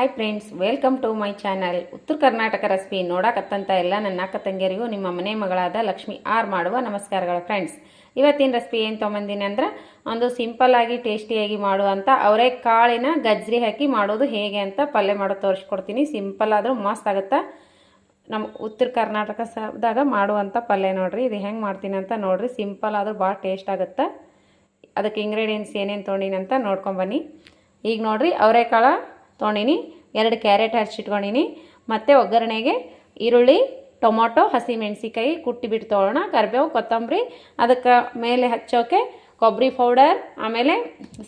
Hi friends welcome to my channel Uttara Karnataka recipe ನೋಡಕತ್ತಂತ ಎಲ್ಲ ನನ್ನ ಅಕ್ಕ ತಂಗಿಯರಿಗೂ ನಿಮ್ಮ ಮನೆ ಮಗಳಾದ ಲಕ್ಷ್ಮಿ ಆರ್ ಮಾಡುವ ನಮಸ್ಕಾರಗಳು ಫ್ರೆಂಡ್ಸ್ ಇವತ್ತಿನ ರೆಸಿಪಿ ಏನು ತೊಗೊಂಬಂದಿನಿ ಅಂದ್ರೆ ಒಂದು ಸಿಂಪಲ್ ಆಗಿ ಟೇಸ್ಟಿಯಾಗಿ ಮಾಡುವಂಥ ಅವರೇ ಕಾಳಿನ ಗಜ್ಜರಿ ಹಾಕಿ ಮಾಡೋದು ಹೇಗೆ ಅಂತ ಪಲ್ಯ ಮಾಡೋದು ತೋರಿಸ್ಕೊಡ್ತೀನಿ. ಸಿಂಪಲ್ ಆದರೂ ಮಸ್ತ್ ಆಗುತ್ತೆ? ನಮ್ಮ ಉತ್ತರ ಕರ್ನಾಟಕ ಸದಾಗ ಮಾಡುವಂಥ ಪಲ್ಯ ನೋಡ್ರಿ, ಇದು ಹೆಂಗೆ ಮಾಡ್ತೀನಿ ಅಂತ ನೋಡ್ರಿ. ಸಿಂಪಲ್ ಆದರೂ ಭಾಳ ಟೇಸ್ಟ್ ಆಗುತ್ತೆ? ಅದಕ್ಕೆ ಇಂಗ್ರೀಡಿಯೆಂಟ್ಸ್ ಏನೇನು ತೊಗೊಂಡಿನಿ ಅಂತ ನೋಡ್ಕೊಂಬನ್ನಿ ಈಗ ನೋಡ್ರಿ ಅವರೆಕಾಳು ತೊಗೊಂಡಿನಿ. ಎರಡು ಕ್ಯಾರೆಟ್ ಹರ್ಚಿಟ್ಕೊಂಡಿನಿ ಮತ್ತು ಒಗ್ಗರಣೆಗೆ ಈರುಳ್ಳಿ, ಟೊಮೊಟೊ, ಹಸಿ ಮೆಣಸಿಕಾಯಿ ಕುಟ್ಟಿ ಬಿಟ್ಟು ತೊಗೊಳ್ಳೋಣ ಕರಿಬೇವು, ಕೊತ್ತಂಬರಿ, ಅದಕ್ಕೆ ಮೇಲೆ ಹಚ್ಚೋಕೆ ಕೊಬ್ಬರಿ ಪೌಡರ್, ಆಮೇಲೆ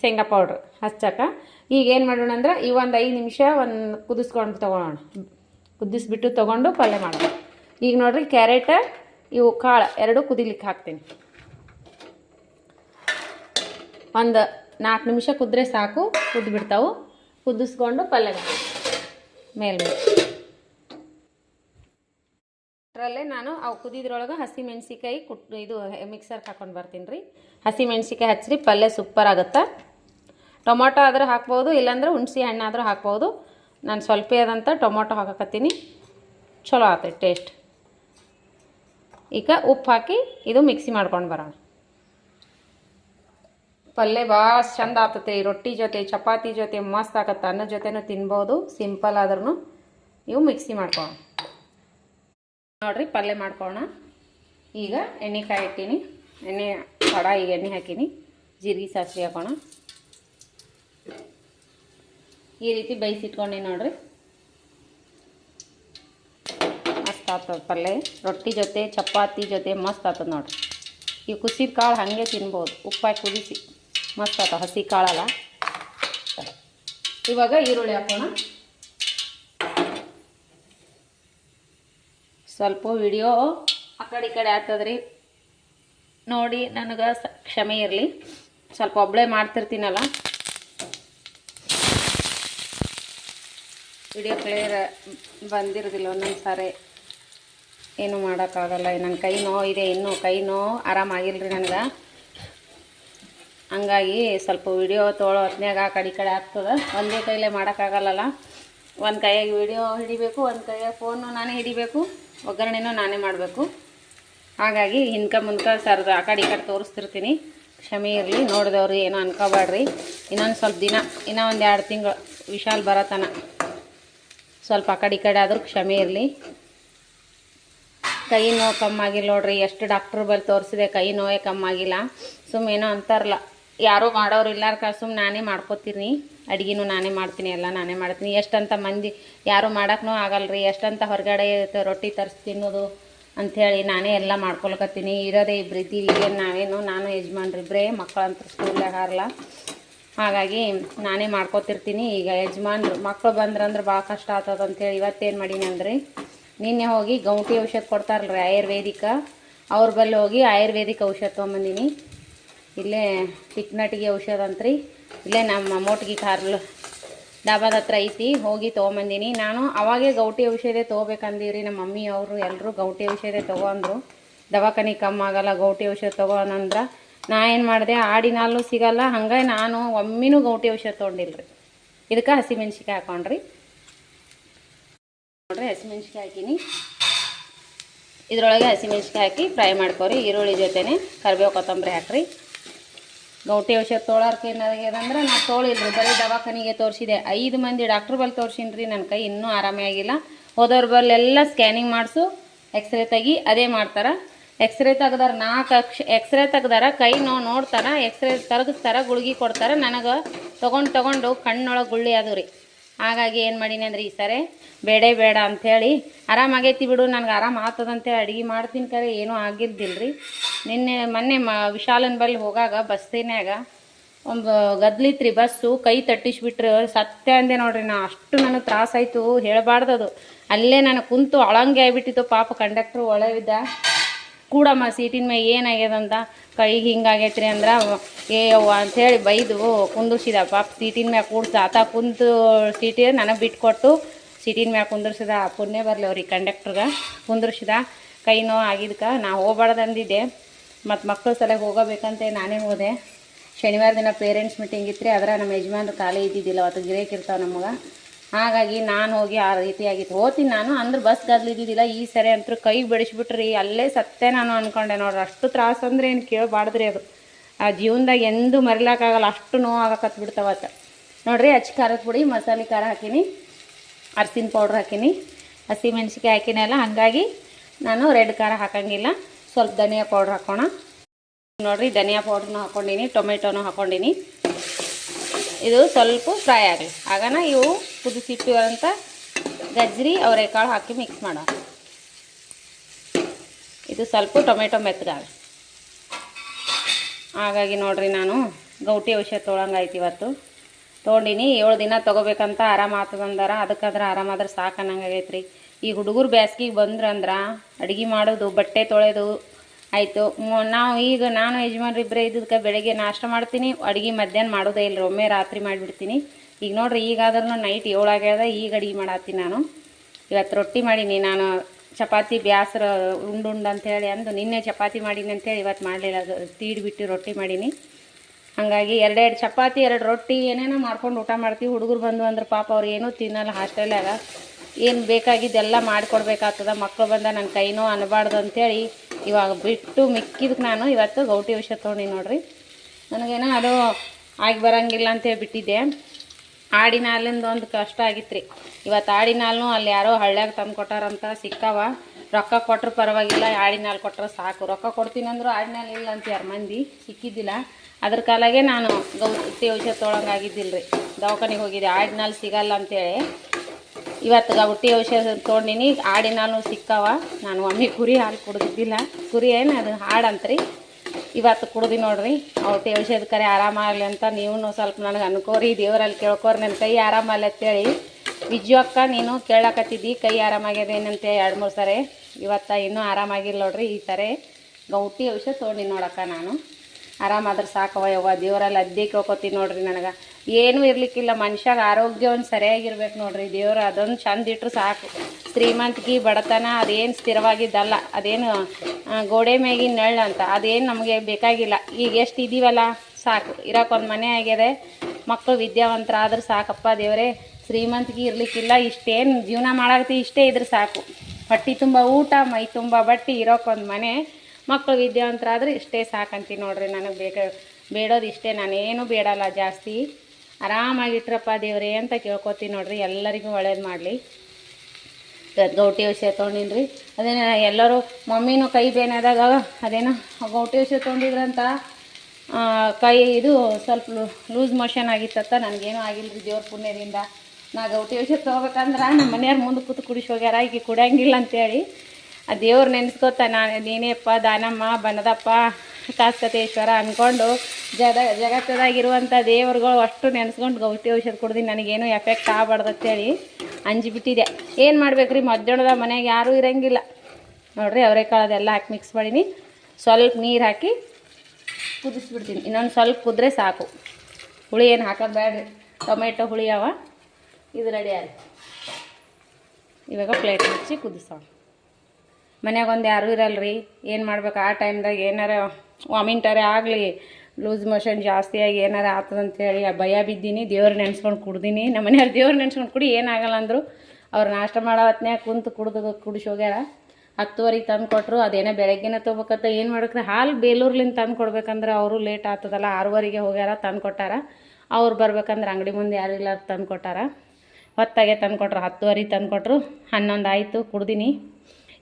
ಶೇಂಗಾ ಪೌಡ್ರ್ ಹಚ್ಚಕ್ಕೆ ಈಗ ಏನು ಮಾಡೋಣ ಅಂದ್ರೆ ಈ ಒಂದು ಐದು ನಿಮಿಷ ಒಂದು ಕುದಿಸ್ಕೊಂಡು ತೊಗೊಳ್ಳೋಣ ಕುದಿಸ್ಬಿಟ್ಟು ತೊಗೊಂಡು ಪಲ್ಯ ಮಾಡೋಣ. ಈಗ ನೋಡ್ರಿ ಕ್ಯಾರೆಟ್, ಇವು ಕಾಳು ಎರಡು ಕುದಿಲಿಕ್ಕೆ ಹಾಕ್ತೀನಿ. ಒಂದು ನಾಲ್ಕು ನಿಮಿಷ ಕುದ್ರೆ ಸಾಕು, ಕುದ್ಬಿಡ್ತಾವು. ಕುದಿಸ್ಕೊಂಡು ಪಲ್ಯ ಮೇಲೆ ಅಷ್ಟರಲ್ಲೇ ನಾನು ಅವು ಕುದಿದ್ರೊಳಗೆ ಹಸಿ ಮೆಣಸಿಕಾಯಿ ಕುಟ್ ಇದು ಮಿಕ್ಸರ್ಗೆ ಹಾಕೊಂಡು ಬರ್ತೀನಿ ರೀ. ಹಸಿ ಮೆಣಸಿಕಾಯಿ ಹಚ್ಚಿರಿ, ಪಲ್ಯ ಸೂಪರ್ ಆಗುತ್ತೆ? ಟೊಮೊಟೊ ಆದ್ರೆ ಹಾಕ್ಬೋದು, ಇಲ್ಲಾಂದ್ರೆ ಹುಣಸೆ ಆದರೂ ಹಾಕ್ಬೋದು. ನಾನು ಸ್ವಲ್ಪ ಆದಂಥ ಟೊಮೊಟೊ ಹಾಕಕತ್ತೀನಿ. ಚಲೋ ಆಗ್ತೈತೆ ಟೇಸ್ಟ್ ಈಗ ಉಪ್ಪು ಹಾಕಿ ಇದು ಮಿಕ್ಸಿ ಮಾಡ್ಕೊಂಡು ಬರೋಣ. ಪಲ್ಯ ಭಾಳ ಚಂದ ಆಗ್ತತೆ. ರೊಟ್ಟಿ ಜೊತೆ, ಚಪಾತಿ ಜೊತೆ, ಮಸ್ತ್ ಆಗತ್ತೆ. ಅನ್ನದ ಜೊತೆನೂ ತಿನ್ಬೋದು, ಸಿಂಪಲ್ ಆದ್ರೂ ಇವು ಮಿಕ್ಸಿ ಮಾಡ್ಕೋಣ ನೋಡ್ರಿ ಪಲ್ಯ ಮಾಡ್ಕೋಣ ಈಗ ಎಣ್ಣೆ ಕಾಯಿ ಇಟ್ಟೀನಿ. ಎಣ್ಣೆ ಈಗ ಎಣ್ಣೆ ಹಾಕೀನಿ. ಜೀರಿಗೆ, ಸಾಸಿವೆ ಹಾಕೋಣ. ಈ ರೀತಿ ಬೇಯಿಸಿಟ್ಕೊಂಡಿ ನೋಡ್ರಿ. ಮಸ್ತ್ ಆಗ್ತದೆ ಪಲ್ಯ ರೊಟ್ಟಿ ಜೊತೆ, ಚಪಾತಿ ಜೊತೆ ಮಸ್ತ್ ಆಗ್ತದೆ ನೋಡ್ರಿ. ಈ ಕುಸಿದ ಕಾಳು ಹಾಗೆ ತಿನ್ಬೋದು. ಉಪ್ಪಾಕಿ ಕುದಿಸಿ. ಮಸ್ತ್ ಆತ, ಹಸಿ ಕಾಳಲ್ಲ. ಇವಾಗ ಈರುಳ್ಳಿ ಹಾಕೋಣ. ಸ್ವಲ್ಪ ವಿಡಿಯೋ ಆ ಕಡೆ ಈ ಕಡೆ ಆಗ್ತದ್ರಿ. ನೋಡಿ, ನನಗೆ ಕ್ಷಮೆ ಇರಲಿ. ಸ್ವಲ್ಪ ಒಬ್ಬಳೆ ಮಾಡ್ತಿರ್ತೀನಲ್ಲ. ವಿಡಿಯೋ ಕ್ಲಿಯರ್ ಬಂದಿರೋದಿಲ್ಲ, ಒಂದೊಂದು ಸಾರಿ. ಏನು ಮಾಡೋಕ್ಕಾಗಲ್ಲ. ನನ್ನ ಕೈ ನೋವು ಇದೆ, ಇನ್ನೂ ಕೈ ನೋವು ಆರಾಮಾಗಿಲ್ಲ ರೀ ನನಗೆ. ಹಂಗಾಗಿ ಸ್ವಲ್ಪ ವಿಡಿಯೋ ತೊಗೊಳೋ ಹೊತ್ನ್ಯಾಗ ಆ ಕಡೆ ಈ ಕಡೆ ಆಗ್ತದೆ. ಒಂದೇ ಕೈಲೇ ಮಾಡೋಕ್ಕಾಗಲ್ಲ ಒಂದು ಕೈಯಾಗಿ ವಿಡಿಯೋ ಹಿಡಿಬೇಕು, ಒಂದು ಕೈಯಾಗ ಫೋನು ನಾನೇ ಹಿಡಿಬೇಕು, ಒಗ್ಗರಣೆನೂ ನಾನೇ ಮಾಡಬೇಕು. ಹಾಗಾಗಿ ಹಿಂದ್ಕ ಮುಂದ್ಕ ಸರ್ ಆ ಕಡೆ ಈ ಕಡೆ ತೋರಿಸ್ತಿರ್ತೀನಿ. ಕ್ಷಮೆ ಇರಲಿ, ನೋಡಿದವ್ರಿ ಏನೋ ಅನ್ಕೋಬೇಡ್ರಿ ಇನ್ನೊಂದು ಸ್ವಲ್ಪ ದಿನ, ಇನ್ನೂ ಒಂದು ಎರಡು ತಿಂಗಳು ವಿಶಾಲ್ ಬರತನ ಸ್ವಲ್ಪ ಆ ಕಡೆ ಈ ಕಡೆ ಆದರೂ ಕ್ಷಮೆ ಇರಲಿ. ಕೈ ನೋವು ಕಮ್ಮಾಗಿಲ್ಲ ನೋಡ್ರಿ, ಎಷ್ಟು ಡಾಕ್ಟ್ರ್ ಬಳಿ ತೋರಿಸಿದೆ ಕೈ ನೋವೇ ಕಮ್ಮಾಗಿಲ್ಲ. ಸುಮ್ಮನೆ ಏನೋ ಅಂತಾರಲ್ಲ. ಯಾರೂ ಮಾಡೋರು ಇಲ್ಲಾರ ಸುಮ್ಮನೆ ನಾನೇ ಮಾಡ್ಕೋತೀನಿ. ಅಡುಗೆನೂ ನಾನೇ ಮಾಡ್ತೀನಿ, ಎಲ್ಲ ನಾನೇ ಮಾಡ್ತೀನಿ. ಎಷ್ಟಂತ ಮಂದಿ ಯಾರು ಮಾಡೋಕ್ಕೂ ಆಗಲ್ರಿ. ಎಷ್ಟಂತ ಹೊರಗಡೆ ರೊಟ್ಟಿ ತರಿಸಿ ತಿನ್ನೋದು ಅಂಥೇಳಿ ನಾನೇ ಎಲ್ಲ ಮಾಡ್ಕೊಳ್ಕತ್ತೀನಿ. ಇರೋದೇ ಇಬ್ರು ಇದ್ದೀವಿ ಏನು ನಾವೇನು, ನಾನು ಯಜಮಾನ್ರಿಬ್ಬರೇ ಮಕ್ಕಳಂತೂ ಸ್ಕೂಲ್ದಾಗ ಹಾರಲ್ಲ. ಹಾಗಾಗಿ ನಾನೇ ಮಾಡ್ಕೊತಿರ್ತೀನಿ. ಈಗ ಯಜಮಾನ್ರು ಮಕ್ಕಳು ಬಂದ್ರಂದ್ರೆ ಭಾಳ ಕಷ್ಟ ಆಗ್ತದೆ ಅಂತೇಳಿ ಇವತ್ತೇನು ಮಾಡೀನಿ ಅಂದ್ರಿ. ನಿನ್ನೆ ಹೋಗಿ ಗೌಟಿ ಔಷಧ ಕೊಡ್ತಾರಲ್ರಿ ಆಯುರ್ವೇದಿಕ. ಅವ್ರ ಬಲ್ಲಿ ಹೋಗಿ ಆಯುರ್ವೇದಿಕ್ ಔಷಧ ತೊಗೊಂಬಂದಿನಿ. ಇಲ್ಲೇ ತಿಕ್ನಟಿಗೆ ಔಷಧ ಅಂತ್ರಿ. ಇಲ್ಲೇ ನಮ್ಮ ಮೋಟ್ಗಿ ಕಾರ್ಲ್ ಡಾಬಾದ ಹತ್ರ ಐತಿ, ಹೋಗಿ ತೊಗೊಂಬಂದಿನಿ. ನಾನು ಅವಾಗೇ ಗೌಟಿ ಔಷಧಿ ತೊಗೋಬೇಕಂದೀವ್ರಿ, ನಮ್ಮ ಮಮ್ಮಿ ಅವರು ಎಲ್ಲರೂ ಗೌಟಿ ಔಷಧಿ ತೊಗೊಂಡ್ರು. ದವಾಖಾನೆ ಕಮ್ಮಿ ಆಗಲ್ಲ, ಗೌಟಿ ಔಷಧ ತೊಗೊಳಂದ್ರೆ ನಾ ಏನು ಮಾಡಿದೆ ಆಡಿನಾಲು ಸಿಗಲ್ಲ, ಹಂಗೆ ನಾನು ಒಮ್ಮಿನೂ ಗೌಟಿ ಔಷಧ ತೊಗೊಂಡಿಲ್ರಿ. ಇದಕ್ಕೆ ಹಸಿಮೆಣ್ಸಿಕಾಯಿ ಹಾಕೊಂಡ್ರಿ. ನೋಡ್ರಿ ಹಸಿಮೆಣ್ಸಿಕಾಯಿ ಹಾಕಿನಿ. ಇದ್ರೊಳಗೆ ಹಸಿಮೆಣ್ಸಿಕಾಯಿ ಹಾಕಿ ಫ್ರೈ ಮಾಡ್ಕೊರಿ, ಈರುಳ್ಳಿ ಜೊತೆನೆ, ಕರಿಬೇವು ಕೊತ್ತಂಬರಿ ಹಾಕ್ರಿ. ಗೌಟಿ ಔಷಧ ತೋಳಾರ್ಕ ಏನಾಗ್ಯದಂದ್ರೆ ನಾ ತೋಳಿಲ್ರಿ, ಬರೀ ದವಾಖಾನಿಗೆ ತೋರಿಸಿದೆ. ಐದು ಮಂದಿ ಡಾಕ್ಟ್ರ್ ಬಲ್ಲಿ ತೋರ್ಸಿನ್ರಿ ನನ್ನ ಕೈ, ಇನ್ನೂ ಆರಾಮೇ ಆಗಿಲ್ಲ. ಹೋದವ್ರ ಬಲ್ಲೆಲ್ಲ ಸ್ಕ್ಯಾನಿಂಗ್ ಮಾಡಿಸು ಎಕ್ಸ್ರೇ ತೆಗಿ, ಅದೇ ಮಾಡ್ತಾರೆ. ಎಕ್ಸ್ರೇ ತೆಗ್ದಾರ ನಾಲ್ಕು ಅಕ್ಷ ಎಕ್ಸ್ರೇ ತೆಗ್ದಾರ, ಕೈ ನೋವು ನೋಡ್ತಾರ ಎಕ್ಸ್ರೇ ತರಗಿಸ್ತಾರ ಗುಳ್ಗಿ ಕೊಡ್ತಾರೆ. ನನಗೆ ತೊಗೊಂಡು ತೊಗೊಂಡು ಕಣ್ಣೊಳಗೆ ಗುಳ್ಳಿ ಅದು ರೀ ಹಾಗಾಗಿ ಏನು ಮಾಡೀನಿ ಅಂದ್ರೆ, ಈ ಸರಿ ಬೇಡ ಬೇಡ ಅಂಥೇಳಿ ಆರಾಮಾಗೈತಿ ಬಿಡು, ನನಗೆ ಆರಾಮ ಆಗ್ತದಂತೇಳಿ ಅಡುಗೆ ಮಾಡ್ತೀನಿ ಕರೆ, ಏನೂ ಆಗಿದ್ದಿಲ್ರಿ ನಿನ್ನೆ ಮೊನ್ನೆ ಮ, ವಿಶಾಲನ ಬಳಿ ಹೋಗಾಗ ಬಸ್ಸಿನಾಗ ಒಂದು ಗದ್ಲಿತ್ರಿ ಬಸ್ಸು ಕೈ ತಟ್ಟಿಸ್ಬಿಟ್ರೆ. ಸತ್ಯ ಅಂದೆ ನೋಡ್ರಿ, ನಾ ಅಷ್ಟು ನನಗೆ ತ್ರಾಸಾಯಿತು, ಹೇಳಬಾರ್ದದು. ಅಲ್ಲೇ ನಾನು ಕುಂತು ಅಳಂಗೆ ಆಗಿಬಿಟ್ಟಿತ್ತು, ಪಾಪ ಕಂಡಕ್ಟ್ರು ಒಳಗಿದ್ದ. ಕೂಡಮ್ಮ ಸೀಟಿನ ಮೇಲೆ ಏನಾಗ್ಯದಂತ ಕೈಗೆ ಹಿಂಗಾಗೈತ್ರಿ ಅಂದ್ರೆ ಏ ಅವ್ವ ಅಂಥೇಳಿ ಬೈದು ಕುಂದಿರ್ಸಿದ ಪಾಪ ಸೀಟಿನ ಮ್ಯಾಗ ಕೂಡ್ಸ ಆತ ಕುಂತು ಸೀಟಿ ನನಗೆ ಬಿಟ್ಕೊಟ್ಟು ಸೀಟಿನ ಮ್ಯಾಗ ಕುಂದಿರ್ಸಿದ ಪುಣ್ಯ ಬರಲಿ ಅವ್ರಿಗೆ ಕಂಡಕ್ಟ್ರಿಗೆ ಕುಂದಿರ್ಸಿದ. ಕೈ ನೋವು ಆಗಿದ್ಕೆ ನಾ ಹೋಗ್ಬಾರ್ದು ಅಂದಿದ್ದೆ ಮತ್ತು ಮಕ್ಕಳು ಸಲ ಹೋಗಬೇಕಂತ ನಾನೇ ಹೋದೆ. ಶನಿವಾರ ದಿನ ಪೇರೆಂಟ್ಸ್ ಮೀಟಿಂಗ್ ಇತ್ತು ರೀ ಅದ್ರ ನಮ್ಮ ಯಜಮಾನ್ರು ಖಾಲಿ ಇದ್ದಿದ್ದಿಲ್ಲ, ಅವತ್ತು ಗಿರೇಕ್ ಇರ್ತಾವೆ ನಮಗೆ. ಹಾಗಾಗಿ ನಾನು ಹೋಗಿ ಆ ರೀತಿಯಾಗಿತ್ತು ಹೋತೀನಿ ನಾನು. ಅಂದ್ರೆ ಬಸ್ ಗದ್ಲಿದ್ದಿದ್ದಿಲ್ಲ ಈ ಸರಿ ಅಂತೂ ಕೈ ಬಿಡಿಸ್ಬಿಟ್ರಿ, ಅಲ್ಲೇ ಸತ್ತೆ ನಾನು ಅನ್ಕೊಂಡೆ ನೋಡ್ರಿ. ಅಷ್ಟು ತ್ರಾಸು ಅಂದ್ರೆ ಏನು ಕೇಳಬಾರ್ದ್ರಿ ಅದು. ಆ ಜೀವನದಾಗ ಎಂದೂ ಮರಿಲಾಕಾಗಲ್ಲ, ಅಷ್ಟು ನೋವು ಆಗಕತ್ ಬಿಡ್ತಾವತ್ತ ನೋಡ್ರಿ, ಅಚ್ಚ ಖಾರದ ಪುಡಿ, ಮಸಾಲೆ ಖಾರ ಹಾಕೀನಿ, ಅರ್ಸಿನ ಪೌಡ್ರ್ ಹಾಕೀನಿ, ಹಸಿ ಹಾಕಿನ ಹಾಕಿನಲ್ಲ ಹಾಗಾಗಿ ನಾನು ರೆಡ್ ಖಾರ ಹಾಕಂಗಿಲ್ಲ. ಸ್ವಲ್ಪ ಧನಿಯಾ ಪೌಡ್ರ್ ಹಾಕೋಣ. ನೋಡ್ರಿ, ಧನಿಯಾ ಪೌಡ್ರನ್ನ ಹಾಕೊಂಡಿನಿ, ಟೊಮೆಟೊನೂ ಹಾಕ್ಕೊಂಡಿನಿ ಇದು ಸ್ವಲ್ಪ ಫ್ರೈ ಆಗಲಿ. ಆಗನ ಇವು ಕುದಿಸಿಟ್ಟಿವಂಥ ಗಜ್ರಿ ಅವರೆಕಾಳು ಹಾಕಿ ಮಿಕ್ಸ್ ಮಾಡೋ ಇದು ಸ್ವಲ್ಪ ಟೊಮೆಟೊ ಮೆತ್ತಗಾಗ ಹಾಗಾಗಿ ನೋಡ್ರಿ ನಾನು ಗೌಟಿ ಔಷಧ ತೊಗೊಳಂಗಾಯ್ತು ಇವತ್ತು. ತೊಗೊಂಡಿನಿ, ಏಳು ದಿನ ತೊಗೋಬೇಕಂತ ಆರಾಮ ಆತದಂದಾರ ಅದಕ್ಕಾದ್ರೆ ಆರಾಮಾದ್ರೆ ಸಾಕು ಅನ್ನಂಗೆ ರೀ ಈ ಹುಡುಗರು ಬ್ಯಾಸ್ಗಿಗೆ ಬಂದ್ರಂದ್ರೆ ಅಡುಗೆ ಮಾಡೋದು, ಬಟ್ಟೆ ತೊಳೆದು ಆಯಿತು. ನಾವು ಈಗ ನಾನು ಯಜಮಾನ್ರು ಇಬ್ಬರೇ ಇದ್ದಕ್ಕೆ ಬೆಳಗ್ಗೆ ನಾಷ್ಟ ಮಾಡ್ತೀನಿ, ಅಡುಗೆ ಮಧ್ಯಾಹ್ನ ಮಾಡೋದೇ ಇಲ್ಲ, ಒಮ್ಮೆ ರಾತ್ರಿ ಮಾಡಿಬಿಡ್ತೀನಿ. ಈಗ ನೋಡ್ರಿ ಈಗಾದ್ರೂ ನೈಟ್ ಏಳಾಗ್ಯದ ಈಗ ಅಡುಗೆ ಮಾಡತ್ತೀನಿ ನಾನು. ಇವತ್ತು ರೊಟ್ಟಿ ಮಾಡೀನಿ, ನಾನು ಚಪಾತಿ, ಬ್ಯಾಸ್ರ ಉಂಡುಂಡು ಅಂತೇಳಿ ಅಂದು ನಿನ್ನೆ ಚಪಾತಿ ಮಾಡೀನಿ ಅಂತೇಳಿ ಇವತ್ತು ಮಾಡಲಿಲ್ಲ, ಅದು ತೀಡ್ಬಿಟ್ಟು ರೊಟ್ಟಿ ಮಾಡೀನಿ. ಹಾಗಾಗಿ ಎರಡೆರಡು ಚಪಾತಿ, ಎರಡು ರೊಟ್ಟಿ ಏನೇನೋ ಮಾಡ್ಕೊಂಡು ಊಟ ಮಾಡ್ತೀವಿ. ಹುಡುಗರು ಬಂದು ಅಂದ್ರೆ ಪಾಪ ಅವ್ರು ಏನೂ ತಿನ್ನಲ್ಲ ಹಾಸ್ಟೆಲ್ಯಾಗ ಏನು ಬೇಕಾಗಿದ್ದೆಲ್ಲ ಮಾಡಿಕೊಡ್ಬೇಕಾಗ್ತದ. ಮಕ್ಕಳು ಬಂದ ನನ್ನ ಕೈನೂ ಅನ್ನಬಾರ್ದು ಅಂತೇಳಿ ಇವಾಗ ಬಿಟ್ಟು ಮಿಕ್ಕಿದಕ್ಕೆ ನಾನು ಇವತ್ತು ಗೌಟಿ ಔಷಧ ತೊಗೊಂಡಿ ನೋಡ್ರಿ. ನನಗೇನೋ ಅದು ಆಗಿ ಬರೋಂಗಿಲ್ಲ ಅಂತೇಳಿ ಬಿಟ್ಟಿದ್ದೆ ಆಡಿನ ಹಾಲಿಂದ ಒಂದು ಕಷ್ಟ ಆಗಿತ್ತು ರೀ ಇವತ್ತು ಆಡಿನ ಹಾಲು ಅಲ್ಲಿ ಯಾರೋ ಹಳ್ಳ್ಯಾಗ ತಂದು ಕೊಟ್ಟಾರಂತ ಸಿಕ್ಕವ. ರೊಕ್ಕ ಕೊಟ್ಟರು ಪರವಾಗಿಲ್ಲ, ಆಡಿನ ಹಾಲು ಕೊಟ್ಟರೆ ಸಾಕು. ರೊಕ್ಕ ಕೊಡ್ತೀನಿ ಅಂದ್ರು ಆಡಿನ ಹಾಲು ಇಲ್ಲ ಅಂತ ಯಾರು ಮಂದಿ ಸಿಕ್ಕಿದ್ದಿಲ್ಲ. ಅದ್ರ ಕಾಲಾಗೆ ನಾನು ಗೌತಿ ಔಷಧ ತೊಗೊಳಂಗಾಗಿದ್ದಿಲ್ಲ ರೀ ದವಾಖಾನಿಗೆ ಹೋಗಿದ್ದೆ. ಆಡಿನ ಹಾಲು ಸಿಗಲ್ಲ ಅಂತೇಳಿ ಇವತ್ತು ಗೌಟಿ ಔಷಧ ತೊಗೊಂಡಿನಿ. ಹಾಡಿನಾನು ಸಿಕ್ಕವ. ನಾನು ಒಮ್ಮೆ ಕುರಿ ಹಾಲು ಕುಡ್ದಿದ್ದಿಲ್ಲ. ಕುರಿ ಏನು? ಅದು ಹಾಡಂತ್ರಿ. ಇವತ್ತು ಕುಡ್ದು ನೋಡ್ರಿ. ಔಟಿ ಔಷಧ ಕರೆ ಆರಾಮಾಗಲಿ ಅಂತ ನೀವು ಸ್ವಲ್ಪ ನನಗೆ ಅನ್ಕೋರಿ. ದೇವರಲ್ಲಿ ಕೇಳ್ಕೋರಿ ನನ್ನ ಕೈ ಆರಾಮಲ್ಲ ಅಂತೇಳಿ. ವಿಜು ಅಕ್ಕ ನೀನು ಕೇಳಕತ್ತಿದ್ದಿ. ಕೈ ಆರಾಮಾಗ್ಯದೇನಂತೆ ಎರಡು ಮೂರು ಸರಿ. ಇವತ್ತು ಇನ್ನೂ ಆರಾಮಾಗಿಲ್ಲ ನೋಡ್ರಿ ಈ ಥರ ಗೌಟಿ ಔಷಧ ತೊಗೊಂಡಿ ನೋಡಕ್ಕ ನಾನು. ಆರಾಮಾದ್ರೆ ಸಾಕವ ಯವ್ವ, ದೇವರಲ್ಲಿ ಅದ್ದೇ ಕೇಳ್ಕೊತೀನಿ ನೋಡ್ರಿ ನನಗೆ. ಏನೂ ಇರ್ಲಿಕ್ಕಿಲ್ಲ, ಮನುಷ್ಯಾಗ ಆರೋಗ್ಯ ಒಂದು ಸರಿಯಾಗಿರ್ಬೇಕು ನೋಡ್ರಿ, ದೇವ್ರು ಅದೊಂದು ಚಂದ ಇಟ್ಟರು ಸಾಕು. ಶ್ರೀಮಂತಿಗೆ ಬಡತನ ಅದೇನು ಸ್ಥಿರವಾಗಿದ್ದಲ್ಲ, ಅದೇನು ಗೋಡೆ ಮೇಗಿನ ನೆಳ್ಳು ಅಂತ, ಅದೇನು ನಮಗೆ ಬೇಕಾಗಿಲ್ಲ. ಈಗ ಎಷ್ಟು ಇದೀವಲ್ಲ, ಸಾಕು. ಇರೋಕ್ಕೊಂದು ಮನೆ ಆಗಿದೆ ಮಕ್ಕಳು ವಿದ್ಯಾವಂತರಾದ್ರೆ ಸಾಕಪ್ಪ ದೇವರೇ. ಶ್ರೀಮಂತಿಗೆ ಇರಲಿಕ್ಕಿಲ್ಲ, ಇಷ್ಟೇನು ಜೀವನ ಮಾಡಾಕತ್ತಿ ಇಷ್ಟೇ ಇದ್ರೆ ಸಾಕು. ಹೊಟ್ಟೆ ತುಂಬ ಊಟ, ಮೈ ತುಂಬ ಬಟ್ಟೆ ಇರೋಕ್ಕೊಂದು ಮನೆ. ಮಕ್ಕಳು ವಿದ್ಯಾವಂತರಾದ್ರೆ ಇಷ್ಟೇ ಸಾಕಂತೀನಿ ನೋಡ್ರಿ ನನಗೆ ಬೇಕ ಬೇಡೋದು ಇಷ್ಟೇ. ನಾನೇನು ಬೇಡಲ್ಲ ಜಾಸ್ತಿ. ಆರಾಮಾಗಿಟ್ರಪ್ಪ ದೇವ್ರೇ ಅಂತ ಕೇಳ್ಕೊತೀನಿ ನೋಡ್ರಿ, ಎಲ್ಲರಿಗೂ ಒಳ್ಳೇದು ಮಾಡಲಿ. ಗೌಟಿ ಔಷಧ ತೊಗೊಂಡಿನ್ರಿ. ಅದೇನೋ ಎಲ್ಲರೂ ಮಮ್ಮಿನೂ ಕೈ ಬೇನಾದಾಗ ಅದೇನೋ ಗೌಟಿ ಔಷಧ ತೊಗೊಂಡಿದ್ರಂತ ಕೈ ಇದು ಸ್ವಲ್ಪ ಲೂಸ್ ಮೋಷನ್ ಆಗಿತ್ತತ್ತ ನನಗೇನು ಆಗಿಲ್ಲ ರೀ ದೇವ್ರ ಪುಣ್ಯದಿಂದ. ನಾ ಗೌಟಿ ಔಷಧ ತೊಗೋಬೇಕಂದ್ರೆ ನಮ್ಮ ಮನೆಯವ್ರು ಮುಂದೆ ಕೂತು ಕುಡಿಸಿ ಹೋಗ್ಯಾರ ಈಗ ಕುಡಿಯಂಗಿಲ್ಲ ಅಂತೇಳಿ. ಆ ದೇವ್ರು ನೆನೆಸ್ಕೋತ ನಾನು ನೀನೇಪ್ಪ, ದಾನಮ್ಮ, ಬನದಪ್ಪ, ಕಾಸ್ಕತೇಶ್ವರ ಅಂದ್ಕೊಂಡು ಜಗ ಜಗತ್ತದಾಗಿರುವಂಥ ದೇವ್ರುಗಳು ಅಷ್ಟು ನೆನೆಸ್ಕೊಂಡು ಗೌಟಿ ಔಷಧ ಕುಡ್ದು ನನಗೇನು ಎಫೆಕ್ಟ್ ಅಂತೇಳಿ ಅಂಜಿಬಿಟ್ಟಿದೆ ಏನು ಮಾಡ್ಬೇಕು ರೀ ಮಧ್ಯಾಹ್ನದ ಮನೆಗೆ ಯಾರೂ ಇರಂಗಿಲ್ಲ. ನೋಡ್ರಿ ಅವರೆಕಾಳದೆಲ್ಲ ಹಾಕಿ ಮಿಕ್ಸ್ ಮಾಡೀನಿ. ಸ್ವಲ್ಪ ನೀರು ಹಾಕಿ ಕುದಿಸ್ಬಿಡ್ತೀನಿ. ಇನ್ನೊಂದು ಸ್ವಲ್ಪ ಕುದ್ರೆ ಸಾಕು. ಹುಳಿ ಏನು ಹಾಕೋದು ಬೇಡ್ರಿ ಟೊಮೆಟೊ ಹುಳಿ ಅವ. ಇದು ರೆಡಿ ಆಗಿ ಇವಾಗ ಪ್ಲೇಟ್ ಮುಚ್ಚಿ ಕುದಿಸೋಣ. ಮನ್ಯಾಗ ಒಂದು ಯಾರೂ ಇರಲ್ರಿ. ಏನು ಮಾಡ್ಬೇಕು? ಆ ಟೈಮ್ದಾಗ ಏನಾರ ವಾಮಿಂಟರೇ ಆಗಲಿ, ಲೂಸ್ ಮೋಷನ್ ಜಾಸ್ತಿ ಆಗಿ ಏನಾರ ಆಗ್ತದಂತೇಳಿ ಭಯ ಬಿದ್ದೀನಿ. ದೇವ್ರು ನೆನ್ಸ್ಕೊಂಡು ಕುಡ್ದೀನಿ. ನಮ್ಮ ಮನೆಯವ್ರು ದೇವ್ರು ನೆನ್ಸ್ಕೊಂಡು ಕುಡಿ ಏನಾಗಲ್ಲ ಅಂದರು ಅವ್ರು ನಾಷ್ಟ ಮಾಡೋ ಹೊತ್ನ್ಯಾಗ ಕುಂತು ಕುಡ್ದು ಕುಡಿಸಿ ಹೋಗ್ಯಾರ. ಹತ್ತುವರೆಗೆ ತಂದು ಕೊಟ್ಟರು ಅದೇನೋ ಬೆಳಗ್ಗೆನ ತೊಗೋಬೇಕಂತ ಏನು ಮಾಡ್ಬೇಕ್ರಿ? ಹಾಲು ಬೇಲೂರ್ಲಿಂದ ತಂದು ಕೊಡ್ಬೇಕಂದ್ರೆ ಅವರು ಲೇಟ್ ಆಗ್ತದಲ್ಲ, ಆರೂವರೆಗೆ ಹೋಗ್ಯಾರ, ತಂದು ಕೊಟ್ಟಾರ. ಅವ್ರು ಬರ್ಬೇಕಂದ್ರೆ ಅಂಗಡಿ ಮುಂದೆ ಯಾರು ಇಲ್ಲ, ತಂದು ಕೊಟ್ಟಾರ. ಹೊತ್ತಾಗೆ ತಂದು ಕೊಟ್ರು, ಹತ್ತುವರೆಗೆ ತಂದು ಕೊಟ್ಟರು ಹನ್ನೊಂದು ಆಯಿತು, ಕುಡ್ದೀನಿ.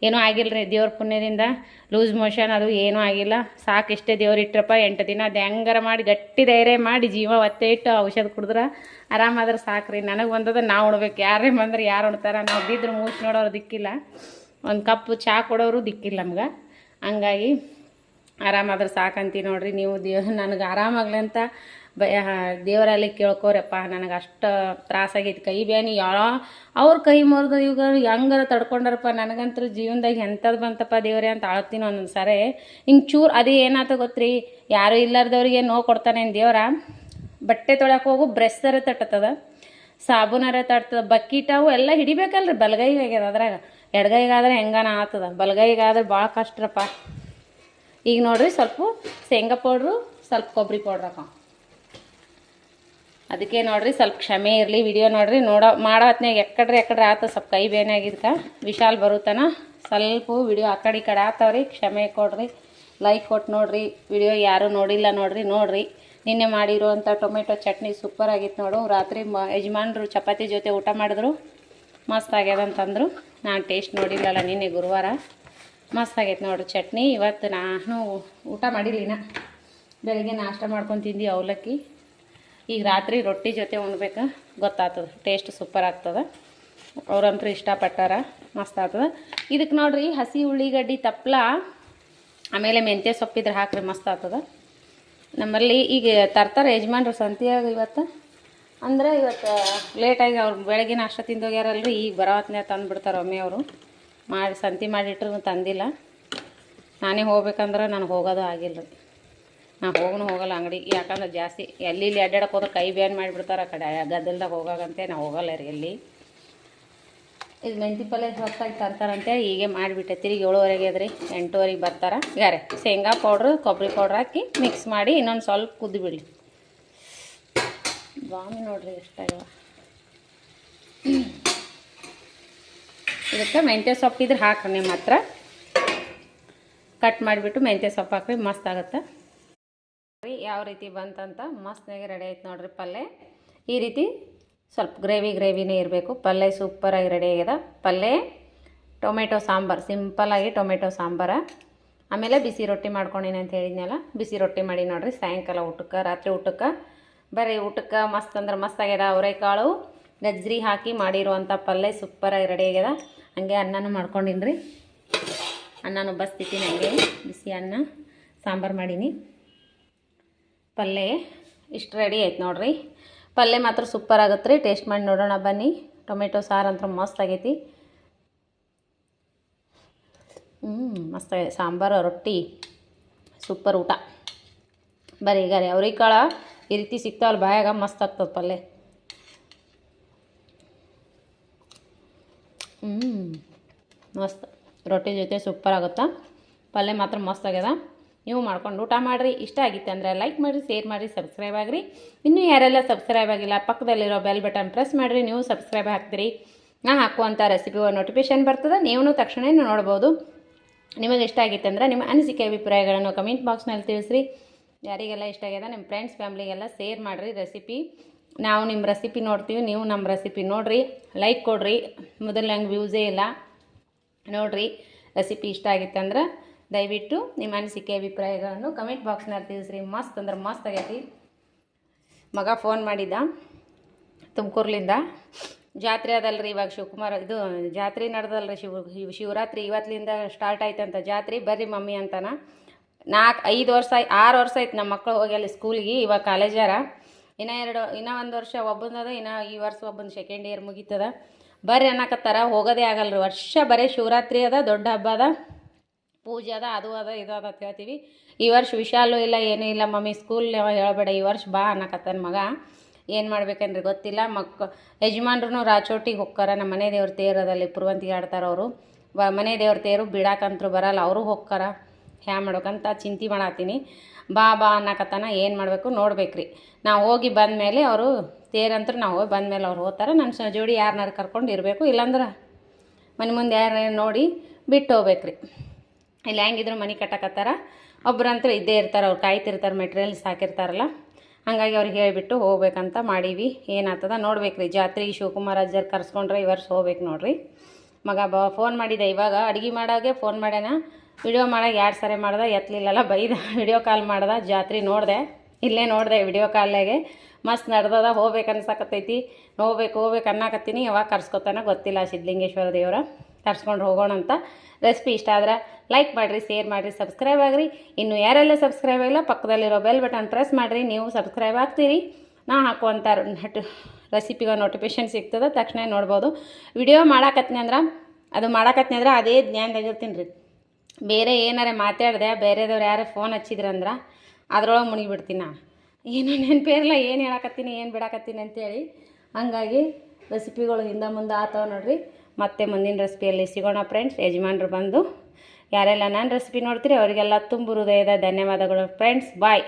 ಏನೂ ಆಗಿಲ್ಲ ರೀ ದೇವ್ರ ಪುಣ್ಯದಿಂದ. ಲೂಸ್ ಮೋಷನ್ ಅದು ಏನೂ ಆಗಿಲ್ಲ. ಸಾಕು ಇಷ್ಟೇ ದೇವ್ರು ಇಟ್ರಪ್ಪ, ಎಂಟು ದಿನ ಅದು ಹೆಂಗಾರ ಮಾಡಿ ಗಟ್ಟಿ ಧೈರ್ಯ ಮಾಡಿ ಜೀವ ಒತ್ತೆ ಇಟ್ಟು ಔಷಧ ಕುಡಿದ್ರೆ ಆರಾಮಾದ್ರೆ ಸಾಕು ರೀ ನನಗೆ ಬಂದದ ನಾವು ಉಣ್ಬೇಕು. ಯಾರೇ ಬಂದ್ರೆ ಯಾರು ಉಣ್ತಾರ? ನಾವು ಬಿದ್ರೆ ಮೂಸಿ ನೋಡೋರು ದಿಕ್ಕಿಲ್ಲ. ಒಂದು ಕಪ್ ಚಹಾ ಕೊಡೋರು ದಿಕ್ಕಿಲ್ಲ ನಮ್ಗೆ. ಹಂಗಾಗಿ ಆರಾಮಾದ್ರೆ ಸಾಕಂತೀವಿ ನೋಡ್ರಿ ನೀವು ದೇವ್ ನನಗೆ ಆರಾಮಾಗ್ಲಿ ಅಂತ ಬಯ ದೇವರಲ್ಲಿ ಕೇಳ್ಕೋರಪ್ಪ, ನನಗೆ ಅಷ್ಟು ತ್ರಾಸಾಗೈತಿ. ಕೈ ಬ್ಯಾನಿ ಯಾವ ಅವ್ರ ಕೈ ಮುರಿದು ಇವಾಗ ಹೆಂಗಾರ ತಡ್ಕೊಂಡಾರಪ್ಪ ನನಗಂತೂ ಜೀವನದಾಗ ಎಂಥದ್ದು ಬಂತಪ್ಪ ದೇವರೇ ಅಂತ ಆಳ್ತೀನಿ ಒಂದೊಂದು ಸಾರಿ. ಹಿಂಗೆ ಚೂರು ಅದೇ ಏನಾಯ್ತು ಗೊತ್ತ್ರಿ? ಯಾರು ಇಲ್ಲಾರ್ದವ್ರಿಗೆ ನೋವು ಕೊಡ್ತಾನೆ ದೇವ್ರ? ಬಟ್ಟೆ ತೊಳ್ಯಾಕೆ ಹೋಗು ಬ್ರೆಸ್ಸರ ತಟ್ಟತದ ಸಾಬೂನರ ತಟ್ಟದ ಬಕ್ಕೀಟಾವು ಎಲ್ಲ ಹಿಡಿಬೇಕಲ್ರಿ ಬಲಗೈಗೆ ಆಗ್ಯದ ಅದ್ರಾಗ. ಎಡಗೈಗಾದ್ರೆ ಹೆಂಗಾನ ಆತದ, ಬಲಗೈಗಾದ್ರೆ ಭಾಳ ಕಷ್ಟರಪ್ಪ. ಈಗ ನೋಡ್ರಿ ಸ್ವಲ್ಪ ಶೇಂಗಾ ಪೌಡ್ರು, ಸ್ವಲ್ಪ ಕೊಬ್ಬರಿ ಪೌಡ್ರ್ ಹಾಕೋ ಅದಕ್ಕೆ ನೋಡ್ರಿ ಸ್ವಲ್ಪ ಕ್ಷಮೆ ಇರಲಿ ವಿಡಿಯೋ ನೋಡ್ರಿ. ನೋಡೋ, ಮಾಡೋ ಹೊತ್ನ್ಯಾಗ ಎಕ್ಕಡ್ರಿ ಎಕ್ಕಡ್ರಿ ಆತ, ಸ್ವಲ್ಪ ಕೈ ಬೇನಾಗಿದ್ಕ ವಿಶಾಲ್ ಬರುತ್ತಾನ ಸ್ವಲ್ಪ ವಿಡಿಯೋ ಆ ಕಡೆ ಕಡೆ ಆತವ್ರಿ. ಕ್ಷಮೆ ಕೊಡ್ರಿ. ಲೈಕ್ ಕೊಟ್ಟು ನೋಡ್ರಿ. ವಿಡಿಯೋ ಯಾರು ನೋಡಿಲ್ಲ ನೋಡ್ರಿ. ನೋಡ್ರಿ. ನಿನ್ನೆ ಮಾಡಿರುವಂಥ ಟೊಮೆಟೊ ಚಟ್ನಿ ಸೂಪರ್ ಆಗಿತ್ತು ನೋಡು. ರಾತ್ರಿ ಮ, ಯಜಮಾನ್ರು ಚಪಾತಿ ಜೊತೆ ಊಟ ಮಾಡಿದ್ರು. ಮಸ್ತ್ ಆಗ್ಯದ ಅಂತಂದ್ರು ನಾನು ಟೇಸ್ಟ್ ನೋಡಿಲ್ಲಲ್ಲ ನಿನ್ನೆ ಗುರುವಾರ. ಮಸ್ತ್ ಆಗೈತೆ ನೋಡ್ರಿ ಚಟ್ನಿ. ಇವತ್ತು ನಾನು ಊಟ ಮಾಡಿಲ್ಲ ಬೆಳಗ್ಗೆ ನಾಷ್ಟ ಮಾಡ್ಕೊಂಡು ತಿಂದು ಅವಲಕ್ಕಿ. ಈಗ ರಾತ್ರಿ ರೊಟ್ಟಿ ಜೊತೆ ಉಣ್ಬೇಕು. ಗೊತ್ತಾಗ್ತದೆ. ಟೇಸ್ಟ್ ಸೂಪರ್ ಆಗ್ತದೆ. ಅವ್ರಂತೂ ಇಷ್ಟಪಟ್ಟಾರ. ಮಸ್ತ್ ಆಗ್ತದೆ. ಇದಕ್ಕೆ ನೋಡ್ರಿ, ಹಸಿ ಉಳ್ಳಿಗಡ್ಡಿ ತಪ್ಪಲ ಆಮೇಲೆ ಮೆಂತ್ಯ ಸೊಪ್ಪಿದ್ರೆ ಹಾಕ್ರಿ, ಮಸ್ತ್ ಆಗ್ತದೆ. ನಮ್ಮಲ್ಲಿ ಈಗ ತರ್ತಾರೆ ಯಜಮಾನ್ರು ಸಂತಿಯಾಗ ಇವತ್ತು. ಅಂದ್ರೆ ಇವತ್ತು ಲೇಟಾಗಿ ಅವ್ರು ಬೆಳಗ್ಗೆ ನಾಷ್ಟ ತಿಂದೋಗ್ಯಾರಲ್ರಿ, ಈಗ ಬರೋ ತಂದುಬಿಡ್ತಾರೆ ಒಮ್ಮೆ ಅವರು. ಮಾಡಿ ಸಂತಿ ಮಾಡಿಟ್ರು ತಂದಿಲ್ಲ. ನಾನೇ ಹೋಗ್ಬೇಕಂದ್ರೆ ನನಗೆ ಹೋಗೋದು ಆಗಿಲ್ಲ ರೀ. ನಾ ಹೋಗನು ಹೋಗಲ್ಲ ಅಂಗಡಿ. ಯಾಕಂದ್ರೆ ಜಾಸ್ತಿ ಎಲ್ಲಿ ಇಲ್ಲಿ ಅಡ್ಡಾಡಕ್ಕೆ ಹೋದ್ರೆ ಕೈ ಬ್ಯಾನ್ ಮಾಡಿಬಿಡ್ತಾರೆ ಆ ಕಡೆ. ಗದ್ದಲ್ದಾಗ ಹೋಗಾಗಂತೆ ನಾ ಹೋಗಲ್ಲ ರೀ ಎಲ್ಲಿ. ಇದು ಮೆಂತಿ ಪಲ್ಯ ಹೊತ್ತಾಗಿ ತರ್ತಾರಂತೆ, ಹೀಗೆ ಮಾಡಿಬಿಟ್ಟೆ. ತಿರುಗಿ ಏಳುವರೆಗೆ ಅದ್ರಿ ಎಂಟುವರೆಗೆ ಬರ್ತಾರೆ. ಗಾರೆ ಶೇಂಗಾ ಪೌಡ್ರು, ಕೊಬ್ಬರಿ ಪೌಡ್ರ್ ಹಾಕಿ ಮಿಕ್ಸ್ ಮಾಡಿ ಇನ್ನೊಂದು ಸ್ವಲ್ಪ ಕುದ್ದುಬಿಡಿ ಬಾಮಿ ನೋಡ್ರಿ ಎಷ್ಟಾಗ್ಯಾವ. ಇದಕ್ಕೆ ಮೆಂತ್ಯ ಸೊಪ್ಪು ಇದ್ರೆ ಹಾಕ್ರಿ ನಿಮ್ಮ ಹತ್ರ ಕಟ್ ಮಾಡಿಬಿಟ್ಟು ಮೆಂತ್ಯ ಸೊಪ್ಪು ಹಾಕ್ರಿ, ಮಸ್ತ್ ಆಗುತ್ತೆ. ಯಾವ ರೀತಿ ಬಂತಂತ ಮಸ್ತ್ನಾಗೆ ರೆಡಿ ಆಯ್ತು ನೋಡ್ರಿ ಪಲ್ಯ ಈ ರೀತಿ ಸ್ವಲ್ಪ ಗ್ರೇವಿ ಗ್ರೇವಿನೇ ಇರಬೇಕು. ಪಲ್ಯ ಸೂಪರಾಗಿ ರೆಡಿ ಆಗ್ಯದ. ಪಲ್ಯ ಟೊಮೆಟೊ ಸಾಂಬಾರು ಸಿಂಪಲ್ಲಾಗಿ ಟೊಮೆಟೊ ಸಾಂಬಾರ. ಆಮೇಲೆ ಬಿಸಿ ರೊಟ್ಟಿ ಮಾಡ್ಕೊಂಡಿನಿ ಅಂತ ಹೇಳಿದ್ನಲ್ಲ, ಬಿಸಿ ರೊಟ್ಟಿ ಮಾಡಿ ನೋಡ್ರಿ ಸಾಯಂಕಾಲ ಊಟಕ್ಕೆ, ರಾತ್ರಿ ಊಟಕ್ಕೆ. ಬರೀ ಊಟಕ್ಕೆ ಮಸ್ತ್ ಅಂದ್ರೆ ಮಸ್ತ್ ಆಗ್ಯದ ಅವರೆಕಾಳು. ಗಜ್ರಿ ಹಾಕಿ ಮಾಡಿರುವಂಥ ಪಲ್ಯ ಸೂಪರಾಗಿ ರೆಡಿ ಆಗ್ಯದ. ಹಂಗೆ ಅನ್ನನೂ ಮಾಡ್ಕೊಂಡಿನಿ ರೀ ಅನ್ನನೂ ಬಸ್ತಿದ್ದೀನಿ ಹಂಗೆ. ಬಿಸಿ ಅನ್ನ, ಸಾಂಬಾರು ಮಾಡೀನಿ. ಪಲ್ಯ ಇಷ್ಟು ರೆಡಿ ಆಯ್ತು ನೋಡಿರಿ. ಪಲ್ಯ ಮಾತ್ರ ಸೂಪರ್ ಆಗುತ್ತೆ ರೀ. ಟೇಸ್ಟ್ ಮಾಡಿ ನೋಡೋಣ ಬನ್ನಿ. ಟೊಮೆಟೊ, ಸಾರು ಅಂತ ಮಸ್ತ್ ಆಗೈತಿ. ಹ್ಞೂ ಮಸ್ತ್ ಆಗೈತೆ ಸಾಂಬಾರು, ರೊಟ್ಟಿ ಸೂಪರ್ ಊಟ. ಬರೀ ಈಗ ರೀ ಅವ್ರಿಕಾಳ ಈ ರೀತಿ ಸಿಗ್ತಾವಲ್ಲ ಬಾಯಾಗ ಮಸ್ತ್ ಆಗ್ತದೆ ಪಲ್ಯ ಹ್ಞೂ ಮಸ್ತ್. ರೊಟ್ಟಿ ಜೊತೆ ಸೂಪರ್ ಆಗುತ್ತಾ? ಪಲ್ಯ ಮಾತ್ರ ಮಸ್ತ್ ಆಗ್ಯದ. ನೀವು ಮಾಡ್ಕೊಂಡು ಊಟ ಮಾಡಿರಿ. ಇಷ್ಟ ಆಗಿತ್ತು ಅಂದರೆ ಲೈಕ್ ಮಾಡಿರಿ ಶೇರ್ ಮಾಡಿರಿ ಸಬ್ಸ್ಕ್ರೈಬ್ ಆಗಿರಿ. ಇನ್ನೂ ಯಾರೆಲ್ಲ ಸಬ್ಸ್ಕ್ರೈಬ್ ಆಗಿಲ್ಲ, ಪಕ್ಕದಲ್ಲಿರೋ ಬೆಲ್ ಬಟನ್ ಪ್ರೆಸ್ ಮಾಡಿರಿ. ನೀವು ಸಬ್ಸ್ಕ್ರೈಬ್ ಹಾಕ್ತೀರಿ. ನಾ ಹಾಕುವಂಥ ರೆಸಿಪಿ ನೋಟಿಫಿಕೇಶನ್ ಬರ್ತದೆ. ನೀವು ತಕ್ಷಣ ನೋಡ್ಬೋದು. ನಿಮಗೆ ಇಷ್ಟ ಆಗಿತ್ತು ಅಂದರೆ ನಿಮ್ಮ ಅನಿಸಿಕೆ ಅಭಿಪ್ರಾಯಗಳನ್ನು ಕಮೆಂಟ್ ಬಾಕ್ಸ್ನಲ್ಲಿ ತಿಳಿಸ್ರಿ. ಯಾರಿಗೆಲ್ಲ ಇಷ್ಟ ಆಗ್ಯದ, ನಿಮ್ಮ ಫ್ರೆಂಡ್ಸ್ ಫ್ಯಾಮ್ಲಿಗೆಲ್ಲ ಶೇರ್ ಮಾಡಿರಿ ರೆಸಿಪಿ ನಾವು ನಿಮ್ಮ ರೆಸಿಪಿ ನೋಡ್ತೀವಿ, ನೀವು ನಮ್ಮ ರೆಸಿಪಿ ನೋಡಿರಿ ಲೈಕ್ ಕೊಡಿರಿ. ಮೊದಲು ನಂಗೆ ವ್ಯೂಸೇ ಇಲ್ಲ. ನೋಡಿರಿ ರೆಸಿಪಿ ಇಷ್ಟ ಆಗಿತ್ತಂದ್ರೆ ದಯವಿಟ್ಟು ನಿಮ್ಮ ಅನಿಸಿಕೆ, ಅಭಿಪ್ರಾಯಗಳನ್ನು ಕಮೆಂಟ್ ಬಾಕ್ಸ್ನಲ್ಲಿ ತಿಳಿಸ್ರಿ. ಮಸ್ತ್ ಅಂದ್ರೆ ಮಸ್ತ್ ಆಗೈತಿ. ಮಗ ಫೋನ್ ಮಾಡಿದ್ದ ತುಮಕೂರ್ಲಿಂದ. ಜಾತ್ರೆ ಅದಲ್ರಿ ಇವಾಗ ಶಿವಕುಮಾರ್, ಇದು ಜಾತ್ರೆ ನಡೆದಲ್ರಿ ಶಿವ ಶಿವ- ಶಿವರಾತ್ರಿ ಇವತ್ತಿನಿಂದ ಸ್ಟಾರ್ಟ್ ಆಯ್ತಂತ ಜಾತ್ರೆ. ಬರ್ರಿ ಮಮ್ಮಿ ಅಂತಾನ. ನಾಲ್ಕು ಐದು ವರ್ಷ ಆರು ವರ್ಷ ಆಯ್ತು ನಮ್ಮ ಮಕ್ಕಳು ಹೋಗಿ ಅಲ್ಲಿ ಸ್ಕೂಲಿಗೆ ಇವಾಗ ಕಾಲೇಜಾರ ಇನ್ನೂ ಎರಡು, ಇನ್ನೂ ಒಂದು ವರ್ಷ ಒಬ್ಬಂದದ ಇನ್ನ ಈ ವರ್ಷ ಒಬ್ಬಂದು ಸೆಕೆಂಡ್ ಇಯರ್ ಮುಗೀತದ. ಬರ್ರಿ ಅನ್ನಕತ್ತಾರ, ಹೋಗೋದೇ ಆಗಲ್ಲ ರೀ ವರ್ಷ ಬರೀ ಶಿವರಾತ್ರಿ ಅದ, ದೊಡ್ಡ ಹಬ್ಬ ಅದ, ಪೂಜೆ ಅದ, ಅದು ಅದ, ಇದು ಅದ ಅಂತ ಹೇಳ್ತೀವಿ. ಈ ವರ್ಷ ವಿಶಾಲು ಇಲ್ಲ, ಏನೂ ಇಲ್ಲ ಮಮ್ಮಿ ಸ್ಕೂಲ್ ಹೇಳಬೇಡ, ಈ ವರ್ಷ ಬಾ ಅನ್ನಕತ್ತಾನ ಮಗ. ಏನು ಮಾಡ್ಬೇಕನ್ರಿ ಗೊತ್ತಿಲ್ಲ ಮಕ್ಕ ಯಜಮಾನ್ರು ರಾಚೋಟಿಗೆ ಹೋಗ್ತಾರ ನಮ್ಮ ಮನೆ ದೇವ್ರ ತೇರದಲ್ಲಿ ಪುರುವಂತಿಗೆ ಆಡ್ತಾರೆ ಅವರು. ಮನೆ ದೇವ್ರ ತೇರು ಬಿಡಾಕಂತರು ಬರಲ್ಲ, ಅವರು ಹೋಗ್ತಾರ ಹ್ಯಾ ಮಾಡ್ಬೇಕಂತ ಚಿಂತೆ ಮಾಡತ್ತೀನಿ. ಬಾ ಬಾ ಅನ್ನಕತ್ತಾನ ಏನು ಮಾಡಬೇಕು ನೋಡ್ಬೇಕ್ರಿ. ನಾವು ಹೋಗಿ ಬಂದಮೇಲೆ ಅವರು ತೇರಂತ್ರ ನಾವು ಹೋಗಿ ಬಂದಮೇಲೆ ಅವ್ರು ಹೋಗ್ತಾರೆ. ನನ್ನ ಜೋಡಿ ಯಾರನ್ನಾರು ಕರ್ಕೊಂಡು ಇರಬೇಕು. ಇಲ್ಲಾಂದ್ರೆ ಮನೆ ಮುಂದೆ ಯಾರು ನೋಡಿ ಬಿಟ್ಟು ಹೋಗ್ಬೇಕ್ರಿ. ಇಲ್ಲಿ ಹೆಂಗಿದ್ರು ಮನೆ ಕಟ್ಟಕತ್ತಾರ. ಒಬ್ರಂತ್ರ ಇದ್ದೇ ಇರ್ತಾರೆ. ಅವ್ರು ಕಾಯ್ತಿರ್ತಾರೆ ಮೆಟೀರಿಯಲ್ಸ್ ಹಾಕಿರ್ತಾರಲ್ಲ. ಹಾಗಾಗಿ ಅವ್ರಿಗೆ ಹೇಳಿಬಿಟ್ಟು ಹೋಗ್ಬೇಕಂತ ಮಾಡೀವಿ. ಏನಾಗ್ತದ ನೋಡ್ಬೇಕ್ರಿ. ಜಾತ್ರೆ ಶಿವಕುಮಾರ್ ಅಜ್ಜರ್ ಕರ್ಸ್ಕೊಂಡ್ರೆ ಈ ವರ್ಷ ಹೋಗ್ಬೇಕು ನೋಡ್ರಿ. ಮಗ ಬಾ ಫೋನ್ ಮಾಡಿದೆ, ಇವಾಗ ಅಡುಗೆ ಮಾಡೋಕ್ಕೆ ಫೋನ್ ಮಾಡ್ಯಾನ. ವಿಡಿಯೋ ಮಾಡಾಗ ಎರಡು ಸಾರಿ ಮಾಡ್ದೆ ಎತ್ತಲಿಲ್ಲಲ್ಲ ಬೈದ, ವಿಡಿಯೋ ಕಾಲ್ ಮಾಡ್ದೆ, ಜಾತ್ರೆ ನೋಡಿದೆ. ಇಲ್ಲೇ ನೋಡಿದೆ ವಿಡಿಯೋ ಕಾಲ್ನಾಗೆ ಮಸ್ತ್ ನಡ್ದದ, ಹೋಗ್ಬೇಕು ಅನ್ಸಕತ್ತೈತಿ. ಹೋಗ್ಬೇಕು ಹೋಗ್ಬೇಕು ಅನ್ನಕತ್ತೀನಿ, ಯಾವಾಗ ಕರ್ಸ್ಕೊತಾನ ಗೊತ್ತಿಲ್ಲ ಸಿದ್ಧಲಿಂಗೇಶ್ವರ ದೇವರ. ಕರ್ಸ್ಕೊಂಡು ಹೋಗೋಣ ಅಂತ ರೆಸಿಪಿ ಇಷ್ಟ ಆದ್ರೆ ಲೈಕ್ ಮಾಡಿರಿ ಶೇರ್ ಮಾಡಿರಿ ಸಬ್ಸ್ಕ್ರೈಬ್ ಆಗಿರಿ. ಇನ್ನು ಯಾರೆಲ್ಲ ಸಬ್ಸ್ಕ್ರೈಬ್ ಆಗಿಲ್ಲ, ಪಕ್ಕದಲ್ಲಿರೋ ಬೆಲ್ ಬಟನ್ ಪ್ರೆಸ್ ಮಾಡಿರಿ, ನೀವು ಸಬ್ಸ್ಕ್ರೈಬ್ ಆಗ್ತೀರಿ. ನಾ ಹಾಕುವಂಥ ರೆಸಿಪಿಗೆ ನೋಟಿಫಿಕೇಶನ್ ಸಿಗ್ತದೆ ತಕ್ಷಣ ನೋಡ್ಬೋದು. ವಿಡಿಯೋ ಮಾಡಾಕತ್ನಿ ಅಂದ್ರೆ, ಅದು ಮಾಡಾಕತ್ನಿ ಅಂದ್ರೆ ಅದೇ ಜ್ಞಾನದಾಗಿರ್ತೀನಿ ರೀ. ಬೇರೆ ಏನಾರೇ ಮಾತಾಡಿದೆ, ಬೇರೆದವ್ರು ಯಾರು ಫೋನ್ ಹಚ್ಚಿದ್ರಂದ್ರೆ ಅದ್ರೊಳಗೆ ಮುಳುಗಿಬಿಡ್ತೀನಿ ನಾ. ಏನೋ ನೆನಪಿರಲ್ಲ ಏನು ಹೇಳಕತ್ತೀನಿ, ಏನು ಬಿಡಾಕತ್ತೀನಿ ಅಂತೇಳಿ. ಹಂಗಾಗಿ ರೆಸಿಪಿಗಳು ಹಿಂದೆ ಮುಂದೆ ಆತವ ನೋಡ್ರಿ. ಮತ್ತೆ ಮುಂದಿನ ರೆಸಿಪಿಯಲ್ಲಿ ಸಿಗೋಣ ಫ್ರೆಂಡ್ಸ್ ಯಜಮಾನ್ರು ಬಂದು, ಯಾರೆಲ್ಲ ನನ್ನ ರೆಸಿಪಿ ನೋಡ್ತೀರಿ, ಅವರಿಗೆಲ್ಲ ತುಂಬ ಹೃದಯದ ಧನ್ಯವಾದಗಳು ಫ್ರೆಂಡ್ಸ್ ಬಾಯ್